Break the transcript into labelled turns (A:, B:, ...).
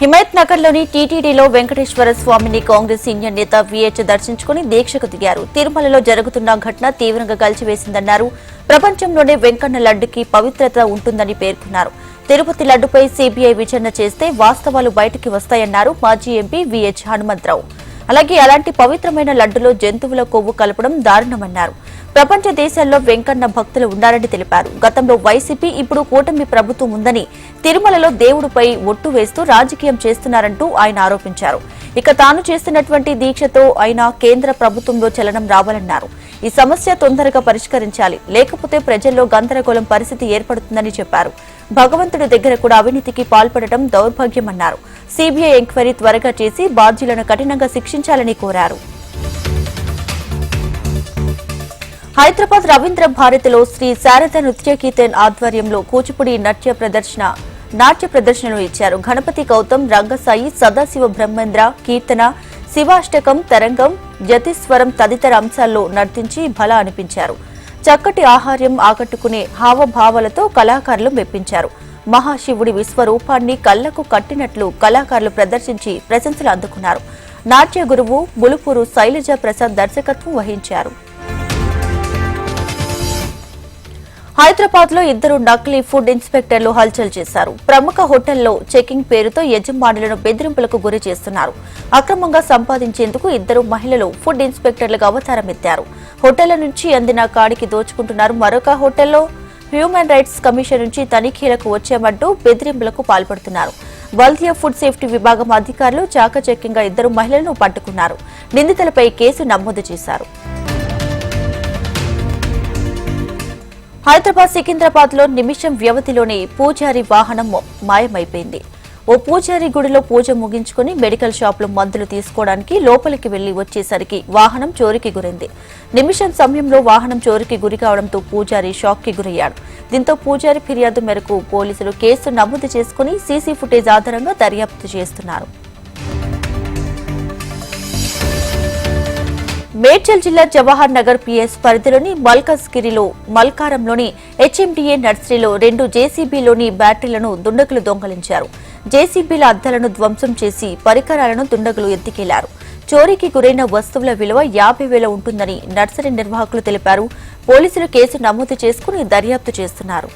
A: హిమాయత్ నగర్లోని టీటీడీలో వెంకటేశ్వర స్వామిని కాంగ్రెస్ సీనియర్ నేత విహెచ్ దర్శించుకుని దీక్షకు దిగారు. తిరుమలలో జరుగుతున్న ఘటన తీవ్రంగా కలిచివేసిందన్నారు ప్రపంచంలోనే వెంకన్న లడ్డుకి పవిత్రత ఉంటుందని పేర్కొన్నారు. తిరుపతి లడ్డుపై సీబీఐ విచారణ చేస్తే వాస్తవాలు బయటికి వస్తాయన్నారు మాజీ ఎంపీ విహెచ్ హనుమంతరావు. అలాగే అలాంటి పవిత్రమైన లడ్డులో జంతువుల కొవ్వు కలపడం దారుణమన్నారు. ప్రపంచ దేశాల్లో వెంకన్న భక్తులు ఉన్నారని తెలిపారు. గతంలో వైసీపీ ఇప్పుడు కూటమి ప్రభుత్వం ఉందని తిరుమలలో దేవుడిపై ఒట్టు వేస్తూ రాజకీయం చేస్తున్నారంటూ ఆయన ఆరోపించారు. ఇక తాను చేస్తున్నటువంటి దీక్షతో ఆయన కేంద్ర ప్రభుత్వంలో చలనం రావాలన్నారు. ఈ సమస్య తొందరగా పరిష్కరించాలి. లేకపోతే ప్రజల్లో గందరగోళం పరిస్థితి ఏర్పడుతుందని చెప్పారు. భగవంతుడి దగ్గర కూడా అవినీతికి పాల్పడటం దౌర్భాగ్యమన్నారు. సీబీఐ ఎంక్వైరీ త్వరగా చేసి బాధ్యులను కఠినంగా శిక్షించాలని కోరారు. హైదరాబాద్ రవీంద్ర భారతిలో శ్రీ శారద నృత్య కీర్తన్ ఆధ్వర్యంలో కూచిపూడి నృత్య ప్రదర్శన నాట్య ప్రదర్శనలు ఇచ్చారు. గణపతి గౌతమ్ రంగసాయి సదాశివ బ్రహ్మేంద్ర కీర్తన శివాష్టకం తరంగం జతిస్వరం తదితర అంశాల్లో నర్తించి బల అనిపించారు. చక్కటి ఆహార్యం ఆకట్టుకునే హావభావాలతో కళాకారులు మెప్పించారు. మహాశివుడి విశ్వరూపాన్ని కళ్ళకు కట్టినట్లు కళాకారులు ప్రదర్శించి ప్రశంసలు అందుకున్నారు. నాట్య గురువు ములుపూరు శైలజ ప్రసాద్ దర్శకత్వం వహించారు. హైదరాబాద్లో ఇద్దరు నకిలీ ఫుడ్ ఇన్స్పెక్టర్లు హల్చల్ చేశారు. ప్రముఖ హోటల్లో చెకింగ్ పేరుతో యజమానులను బెదిరింపులకు గురి చేస్తున్నారు. అక్రమంగా సంపాదించేందుకు ఇద్దరు మహిళలు ఫుడ్ ఇన్స్పెక్టర్లుగా అవతారం ఎత్తారు హోటళ్ళ నుంచి అందిన కాడికి దోచుకుంటున్నారు మరొక హోటల్లో. హ్యూమన్ రైట్స్ కమిషన్ నుంచి తనిఖీలకు వచ్చామంటూ బెదిరింపులకు పాల్పడుతున్నారు. వల్దియా ఫుడ్ సేఫ్టీ విభాగం అధికారులు చాకచక్యంగా ఇద్దరు మహిళలను పట్టుకున్నారు. నిందితులపై కేసు నమోదు చేశారు. హైదరాబాద్ సికింద్రాబాద్లో నిమిషం వ్యవధిలోనే పూజారి వాహనం మాయమైపోయింది. ఓ పూజారి గుడిలో పూజ ముగించుకుని మెడికల్ షాప్లో మందులు తీసుకోవడానికి లోపలికి వెళ్ళి వచ్చేసరికి వాహనం చోరికి గురైంది. నిమిషం సమయంలో వాహనం చోరికి గురి కావడంతో పూజారి షాక్కి గురయ్యాడు. దీంతో పూజారి ఫిర్యాదు మేరకు పోలీసులు కేసు నమోదు చేసుకుని సీసీ ఫుటేజ్ ఆధారంగా దర్యాప్తు చేస్తున్నారు. మేడ్చల్ జిల్లా జవహర్ నగర్ పిఎస్ పరిధిలోని మల్కస్గిరిలో మల్కారంలోని హెచ్ఎండిఏ నర్సరీలో రెండు జేసీబీలోని బ్యాటరీలను దుండగులు దొంగలించారు. జేసీబీల అద్దాలను ధ్వంసం చేసి పరికరాలను దుండగులు ఎత్తికెళ్ళారు. చోరీకి గురైన వస్తువుల విలువ యాభై వేల ఉంటుందని నర్సరీ నిర్వాహకులు తెలిపారు. పోలీసులు కేసు నమోదు చేసుకుని దర్యాప్తు చేస్తున్నారు.